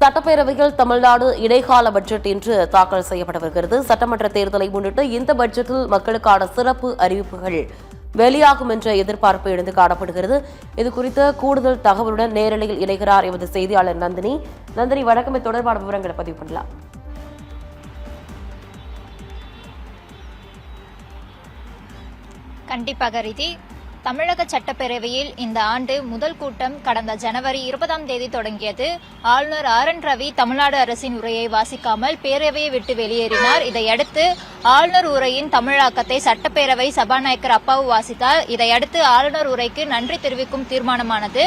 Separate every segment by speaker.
Speaker 1: சட்டப்பேரவையில் தமிழ்நாடு இடைக்கால பட்ஜெட் இன்று தாக்கல் செய்யப்பட்டு வருகிறது. சட்டமன்ற தேர்தலை முன்னிட்டு இந்த பட்ஜெட்டில் மக்களுக்கான சிறப்பு அறிவிப்புகள் வெளியாகும் என்ற எதிர்பார்ப்பு எழுந்து காணப்படுகிறது. இது குறித்த கூடுதல் தகவலுடன் நேரலையில் இணைகிறார் எமது செய்தியாளர் நந்தினி. நந்தினி வணக்கம். இது தொடர்பான விவரங்களை பதிவு பண்ணலாம்.
Speaker 2: கண்டிப்பாக ரீதி. தமிழக சட்டப்பேரவையில் இந்த ஆண்டு முதல் கூட்டம் கடந்த ஜனவரி இருபதாம் தேதி தொடங்கியது. ஆளுநர் ஆர் என் ரவி தமிழ்நாடு அரசின் உரையை வாசிக்காமல் பேரவையை விட்டு வெளியேறினார். இதையடுத்து ஆளுநர் உரையின் தமிழாக்கத்தை சட்டப்பேரவை சபாநாயகர் அப்பாவு வாசித்தார். இதையடுத்து ஆளுநர் உரைக்கு நன்றி தெரிவிக்கும் தீர்மானமானது.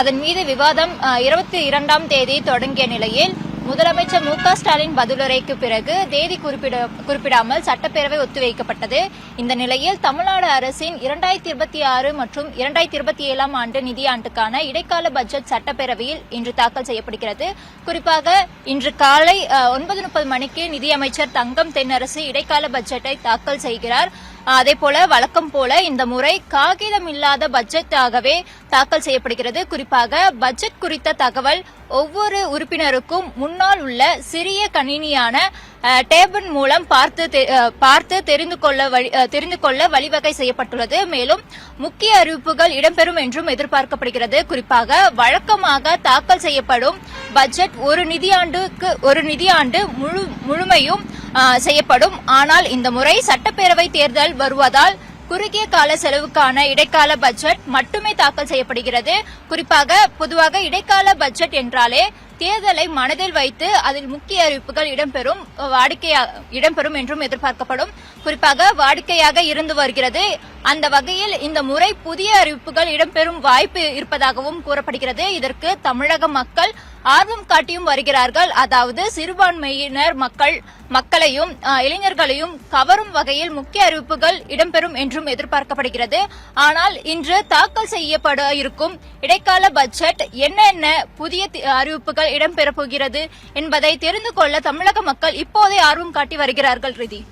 Speaker 2: அதன் மீது விவாதம் இருபத்தி இரண்டாம் தேதி தொடங்கிய நிலையில் முதலமைச்சர் மு க ஸ்டாலின் பதிலுரைக்கு பிறகு தேதி குறிப்பிட குறிப்பிடாமல் சட்டப்பேரவை ஒத்திவைக்கப்பட்டது. இந்த நிலையில் தமிழ்நாடு அரசின் இரண்டாயிரத்தி இருபத்தி ஆறு மற்றும் இரண்டாயிரத்தி இருபத்தி ஏழாம் ஆண்டு நிதியாண்டுக்கான இடைக்கால பட்ஜெட் சட்டப்பேரவையில் இன்று தாக்கல் செய்யப்படுகிறது. குறிப்பாக இன்று காலை ஒன்பது முப்பது மணிக்கு நிதியமைச்சர் தங்கம் தென்னரசு இடைக்கால பட்ஜெட்டை தாக்கல் செய்கிறார். அதே போல வழக்கம் போல இந்த முறை காகிதம் இல்லாத பட்ஜெட்டாகவே தாக்கல் செய்யப்படுகிறது. குறிப்பாக பட்ஜெட் குறித்த தகவல் ஒவ்வொரு உறுப்பினருக்கும் முன்னால் உள்ள சிறிய கணினியான டேபிள் மூலம் பார்த்து தெ- பார்த்து தெரிந்து கொள்ள வழி- தெரிந்து கொள்ள வழிவகை செய்யப்பட்டுள்ளது. மேலும் முக்கிய அறிவிப்புகள் இடம்பெறும் என்றும் எதிர்பார்க்கப்படுகிறது. குறிப்பாக வழக்கமாக தாக்கல் செய்யப்படும் பட்ஜெட் ஒரு நிதியாண்டுக்கு ஒரு நிதியாண்டு முழு முழுமையும் செய்யப்படும். ஆனால் இந்த முறை சட்டப்பேரவை தேர்தல் வருவதால் குறுகிய கால செலவுக்கான இடைக்கால பட்ஜெட் மட்டுமே தாக்கல் செய்யப்படுகிறது. குறிப்பாக பொதுவாக இடைக்கால பட்ஜெட் என்றாலே தேர்தலை மனதில் வைத்து அதில் முக்கிய அறிவிப்புகள் இடம்பெறும் வாடிக்கையா இடம்பெறும் என்றும் எதிர்பார்க்கப்படும். குறிப்பாக வாடிக்கையாக இருந்து வருகிறது. அந்த வகையில் இந்த முறை புதிய அறிவிப்புகள் இடம்பெறும் வாய்ப்பு இருப்பதாகவும் கூறப்படுகிறது. இதற்கு தமிழக மக்கள் ஆர்வம் காட்டியும் வருகிறார்கள். அதாவது சிறுபான்மையினர் மக்கள் மக்களையும் இளைஞர்களையும் கவரும் வகையில் முக்கிய அறிவிப்புகள் இடம்பெறும் என்றும் எதிர்பார்க்கப்படுகிறது. ஆனால் இன்று தாக்கல் செய்யப்பட இருக்கும் இடைக்கால பட்ஜெட் என்னென்ன புதிய தி- அறிவிப்புகள் இடம்பெறப் போகிறது என்பதை தெரிந்து கொள்ள தமிழக மக்கள் இப்போதே ஆர்வம் காட்டி வருகிறார்கள் ரிதி.